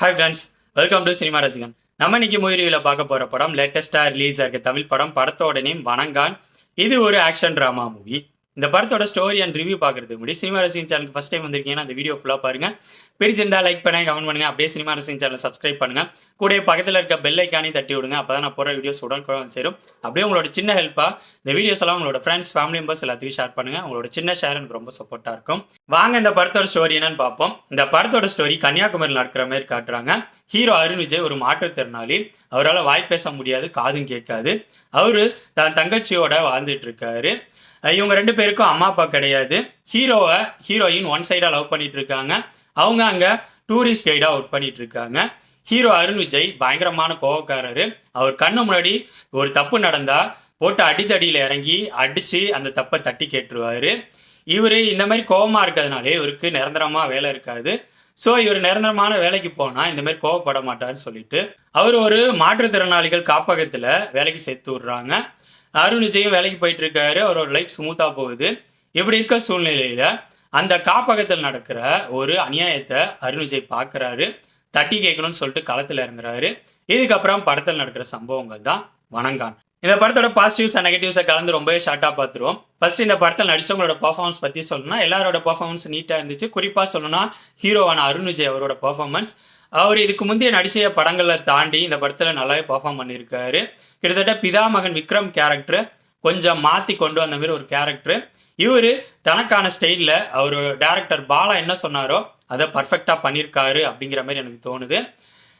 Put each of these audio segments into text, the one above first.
Hi friends welcome to cinema Rasigan நம்ம இன்னைக்கு மூவியில் பார்க்க போகிற படம் லேட்டஸ்ட்டாக ரிலீஸ் ஆகிற தமிழ் படம் படத்தோட நேம் வணங்கான். இது ஒரு ஆக்ஷன் ட்ராமா மூவி இந்த படத்தோட ஸ்டோரி அண்ட் ரிவ்யூ பார்க்கறதுக்கு முடி சினிமா ரசிகன் சேனலுக்கு ஃபஸ்ட் டைம் வந்திருக்கீங்கன்னா அந்த வீடியோ ஃபுல்லாக பாருங்க. பிடிச்சிருந்தா லைக் பண்ணுங்க கமெண்ட் பண்ணுங்க அப்படியே சினிமா ரசிகன் சேனலை சப்ஸ்கிரைப் பண்ணுங்க. கூட பக்கத்தில் இருக்க பெல் தட்டி விடுங்க அப்போ தான் நான் போகிற வீடியோஸ் உடனுக்குடன் சேரும். அப்படியே உங்களோட சின்ன ஹெல்ப்பாக இந்த வீடியோஸ் எல்லாம் உங்களோட ஃப்ரெண்ட்ஸ் ஃபேமிலி மெம்பர்ஸ் எல்லாத்தையும் ஷேர் பண்ணுங்க. உங்களோட சின்ன ஷேர் எனக்கு ரொம்ப சப்போர்ட்டாக இருக்கும். வாங்க இந்த படத்தோட ஸ்டோரி என்னன்னு பார்ப்போம். இந்த படத்தோட ஸ்டோரி கன்னியாகுமரியில் நடக்கிற மாதிரி காட்டுறாங்க. ஹீரோ அருண் விஜய் ஒரு மாற்றுத்திறனாளி. அவரால் வாய் பேச முடியாது காதும் கேட்காது. அவரு தன் தங்கச்சியோட வாழ்ந்துட்டு இருக்காரு. இவங்க ரெண்டு பேருக்கும் அம்மா அப்பா கிடையாது. ஹீரோவை ஹீரோயின் ஒன் சைடாக லவ் பண்ணிட்டு இருக்காங்க அவங்க அங்கே டூரிஸ்ட் கைடாக ஒர்க் பண்ணிட்டு இருக்காங்க ஹீரோ அருண் விஜய் பயங்கரமான கோவக்காரரு. அவர் கண்ணு முன்னாடி ஒரு தப்பு நடந்தா போட்டு அடித்தடியில் இறங்கி அடித்து அந்த தப்பை தட்டி கேட்டுருவார். இவர் இந்த மாதிரி கோபமாக இருக்கிறதுனாலே இவருக்கு நிரந்தரமாக வேலை இருக்காது. ஸோ இவர் நிரந்தரமான வேலைக்கு போனால் இந்த மாதிரி கோவப்பட மாட்டாருன்னு சொல்லிட்டு அவர் ஒரு மாற்றுத்திறனாளிகள் காப்பகத்தில் வேலைக்கு சேர்த்து விட்றாங்க. அருண் விஜயும் வேலைக்கு போயிட்டு இருக்காரு அவரோட லைஃப் ஸ்மூத்தா போகுது. இப்படி இருக்க சூழ்நிலையில அந்த காப்பகத்தில் நடக்கிற ஒரு அநியாயத்தை அருண் விஜய் பார்க்கறாரு. தட்டி கேட்கணும்னு சொல்லிட்டு களத்தில் இறங்குறாரு. இதுக்கப்புறம் படத்தில் நடக்கிற சம்பவங்கள் தான் வணங்கான். இந்த படத்தோட பாசிட்டிவ்ஸ் அண்ட் நெகட்டிவ்ஸை கலந்து ரொம்பவே ஷார்ட்டாக பார்த்துருவோம். ஃபர்ஸ்ட் இந்த படத்தில் நடித்தவங்களோட பர்ஃபார்மன்ஸ் பற்றி சொல்லணும்னா எல்லாரோட பர்ஃபார்மன்ஸ் நீட்டாக இருந்துச்சு. குறிப்பாக சொல்லணும்னா ஹீரோவான அருண் விஜய் அவரோட பர்ஃபார்மன்ஸ் அவர் இதுக்கு முந்தைய நடித்த படங்களை தாண்டி இந்த படத்தில் நல்லாவே பர்ஃபார்ம் பண்ணியிருக்காரு. கிட்டத்தட்ட பிதா மகன் விக்ரம் கேரக்டர் கொஞ்சம் மாற்றி கொண்டு வந்த மாதிரி ஒரு கேரக்டர் இவர் தனக்கான ஸ்டைலில் அவர் டேரக்டர் பாலா என்ன சொன்னாரோ அதை பர்ஃபெக்டாக பண்ணியிருக்காரு அப்படிங்கிற மாதிரி எனக்கு தோணுது.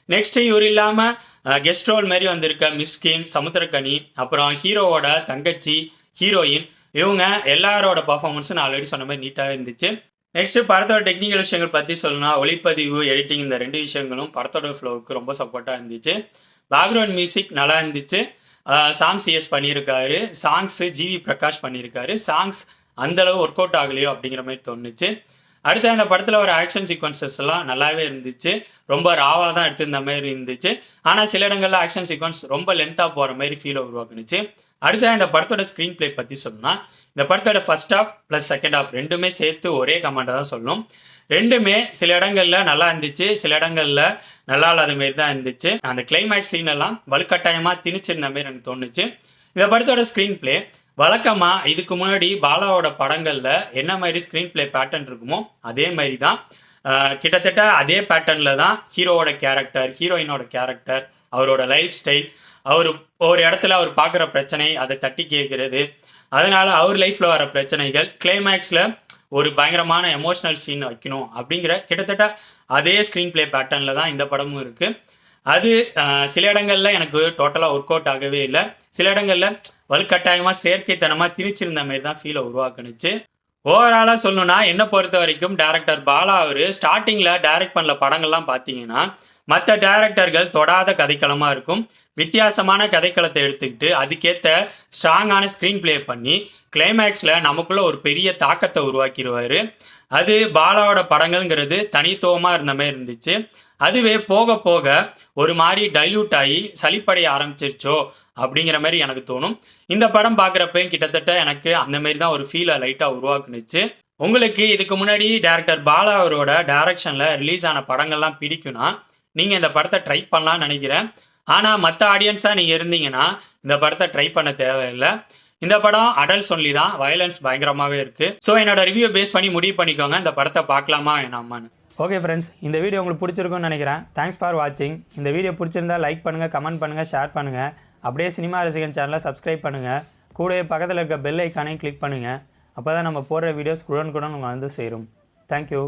நெக்ஸ்ட் இவர் இல்லாமல் கெஸ்ட் ரோல் மாதிரி வந்திருக்க மிஸ்கின் சமுத்திரக்கனி அப்புறம் ஹீரோவோட தங்கச்சி ஹீரோயின் இவங்க எல்லாரோட பர்ஃபார்மன்ஸும் நான் ஆல்ரெடி சொன்ன மாதிரி நீட்டாக இருந்துச்சு. நெக்ஸ்ட் படத்தோட டெக்னிக்கல் விஷயங்கள் பற்றி சொல்லணும்னா ஒளிப்பதிவு எடிட்டிங் இந்த ரெண்டு விஷயங்களும் படத்தோட ஃப்ளோவுக்கு ரொம்ப சப்போர்ட்டாக இருந்துச்சு. பேக்ரவுண்ட் மியூசிக் நல்லா இருந்துச்சு. சாங் சிஎஸ் பண்ணியிருக்காரு. சாங்ஸு ஜிவி பிரகாஷ் பண்ணியிருக்காரு. சாங்ஸ் அந்தளவு ஒர்க் அவுட் ஆகலையோ அப்படிங்கிற மாதிரி தோணுச்சு. அடுத்து அந்த படத்தில் ஒரு ஆக்ஷன் சீக்வன்சஸ் எல்லாம் நல்லாவே இருந்துச்சு. ரொம்ப ராவாக தான் எடுத்திருந்த மாதிரி இருந்துச்சு. ஆனால் சில இடங்களில் ஆக்ஷன் சீக்வன்ஸ் ரொம்ப லென்த்தாக போகிற மாதிரி ஃபீலை உருவாக்குனுச்சு. அடுத்ததான் இந்த படத்தோட ஸ்க்ரீன் பிளே பற்றி சொல்லணும்னா இந்த படத்தோட first half plus second half ரெண்டுமே சேர்த்து ஒரே கமெண்ட்டை தான் சொல்லணும் ரெண்டுமே சில இடங்களில் நல்லா இருந்துச்சு சில இடங்களில் நல்லா இல்லாத மாரி தான் இருந்துச்சு. அந்த கிளைமேக்ஸ் சீன் எல்லாம் வலுக்கட்டாயமாக திணிச்சிருந்த மாதிரி எனக்கு தோணுச்சு. இந்த படத்தோட ஸ்க்ரீன் ப்ளே வழக்கமாக இதுக்கு முன்னாடி பாலாவோட படங்களில் என்ன மாதிரி ஸ்க்ரீன் பிளே பேட்டர்ன் இருக்குமோ அதே மாதிரி தான். கிட்டத்தட்ட அதே பேட்டர்னில் தான் ஹீரோவோட கேரக்டர் ஹீரோயினோட கேரக்டர் அவரோட லைஃப் ஸ்டைல் அவர் ஒரு இடத்துல அவர் பார்க்குற பிரச்சனை அதை தட்டி கேட்கறது. அதனால அவர் லைஃப்ல வர பிரச்சனைகள் கிளைமேக்ஸில் ஒரு பயங்கரமான எமோஷனல் சீன் வைக்கணும் அப்படிங்கிற கிட்டத்தட்ட அதே ஸ்க்ரீன் ப்ளே பேட்டர்னில் தான் இந்த படமும் இருக்குது அது சில இடங்களில் எனக்கு டோட்டலாக ஒர்க் அவுட் ஆகவே இல்லை. சில இடங்களில் வலுக்கட்டாயமாக செயற்கைத்தனமாக திணிச்சிருந்த மாதிரி தான் ஃபீலை உருவாக்குனுச்சு. ஓவராலாக சொல்லணும்னா என்னை பொறுத்த வரைக்கும் டேரக்டர் பாலா அவர் ஸ்டார்டிங்கில் டைரக்ட் பண்ணல படங்கள்லாம் பார்த்தீங்கன்னா மற்ற டேரக்டர்கள் தொடாத கதைக்களமாக இருக்கும். வித்தியாசமான கதைக்களத்தை எடுத்துக்கிட்டு அதுக்கேற்ற ஸ்ட்ராங்கான ஸ்க்ரீன் ப்ளே பண்ணி கிளைமேக்ஸில் நமக்குள்ள ஒரு பெரிய தாக்கத்தை உருவாக்கிடுவார். அது பாலாவோட படங்கள்ங்கிறது தனித்துவமாக இருந்த மாதிரி இருந்துச்சு. அதுவே போக போக ஒரு மாதிரி டைல்யூட் ஆகி சளிப்படைய ஆரம்பிச்சிருச்சோ அப்படிங்கிற மாதிரி எனக்கு தோணும். இந்த படம் பார்க்குறப்பையும் கிட்டத்தட்ட எனக்கு அந்த மாதிரி தான் ஒரு ஃபீலை லைட்டாக உருவாக்குனுச்சு. உங்களுக்கு இதுக்கு முன்னாடி டேரக்டர் பாலா அவரோட டைரக்ஷனில் ரிலீஸ் ஆன படங்கள்லாம் பிடிக்கும்னா நீங்கள் இந்த படத்தை ட்ரை பண்ணலாம்னு நினைக்கிறேன். ஆனால் மற்ற ஆடியன்ஸாக நீங்கள் இருந்தீங்கன்னா இந்த படத்தை ட்ரை பண்ண தேவையில்லை. இந்த படம் அடல்ட் சொல்லி தான். வயலன்ஸ் பயங்கரமாகவே இருக்குது ஸோ என்னோட ரிவ்யூ பேஸ் பண்ணி முடிவு பண்ணிக்கோங்க. இந்த படத்தை பார்க்கலாமா வேணாமான்னு. ஓகே ஃப்ரெண்ட்ஸ் இந்த வீடியோ உங்களுக்கு பிடிச்சிருக்கும்னு நினைக்கிறேன். தேங்க்ஸ் ஃபார் வாட்சிங் இந்த வீடியோ பிடிச்சிருந்தா லைக் பண்ணுங்கள் கமெண்ட் பண்ணுங்கள் ஷேர் பண்ணுங்கள் அப்படியே சினிமா ரசிகன் சேனலை சப்ஸ்கிரைப் பண்ணுங்கள் கூடவே பக்கத்தில் இருக்க பெல் ஐக்கானையும் கிளிக் பண்ணுங்கள் அப்போ தான் நம்ம போடுற வீடியோஸ் குடன் குடன் வந்து சேரும். தேங்க்யூ